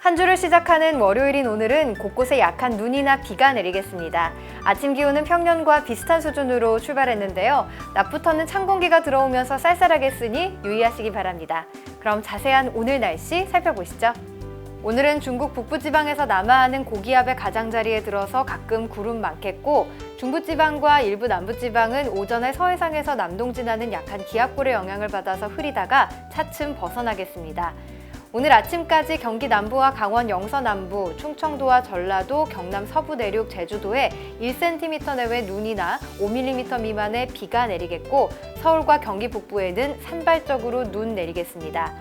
한 주를 시작하는 월요일인 오늘은 곳곳에 약한 눈이나 비가 내리겠습니다. 아침 기온은 평년과 비슷한 수준으로 출발했는데요. 낮부터는 찬 공기가 들어오면서 쌀쌀하겠으니 유의하시기 바랍니다. 그럼 자세한 오늘 날씨 살펴보시죠. 오늘은 중국 북부지방에서 남하하는 고기압의 가장자리에 들어서 가끔 구름 많겠고 중부지방과 일부 남부지방은 오전에 서해상에서 남동 지나는 약한 기압골의 영향을 받아서 흐리다가 차츰 벗어나겠습니다. 오늘 아침까지 경기 남부와 강원 영서 남부, 충청도와 전라도, 경남 서부 내륙, 제주도에 1cm 내외 눈이나 5mm 미만의 비가 내리겠고 서울과 경기 북부에는 산발적으로 눈 내리겠습니다.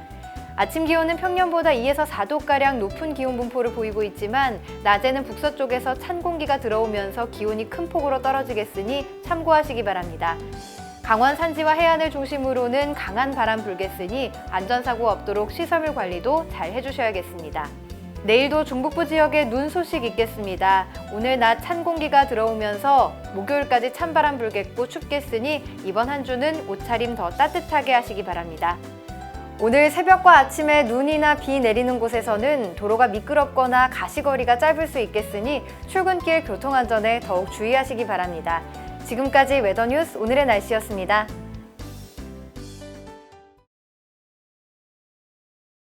아침 기온은 평년보다 2에서 4도가량 높은 기온 분포를 보이고 있지만 낮에는 북서쪽에서 찬 공기가 들어오면서 기온이 큰 폭으로 떨어지겠으니 참고하시기 바랍니다. 강원 산지와 해안을 중심으로는 강한 바람 불겠으니 안전사고 없도록 시설물 관리도 잘 해주셔야겠습니다. 내일도 중북부 지역에 눈 소식 있겠습니다. 오늘 낮 찬 공기가 들어오면서 목요일까지 찬바람 불겠고 춥겠으니 이번 한 주는 옷차림 더 따뜻하게 하시기 바랍니다. 오늘 새벽과 아침에 눈이나 비 내리는 곳에서는 도로가 미끄럽거나 가시거리가 짧을 수 있겠으니 출근길 교통안전에 더욱 주의하시기 바랍니다. 지금까지 웨더뉴스 오늘의 날씨였습니다.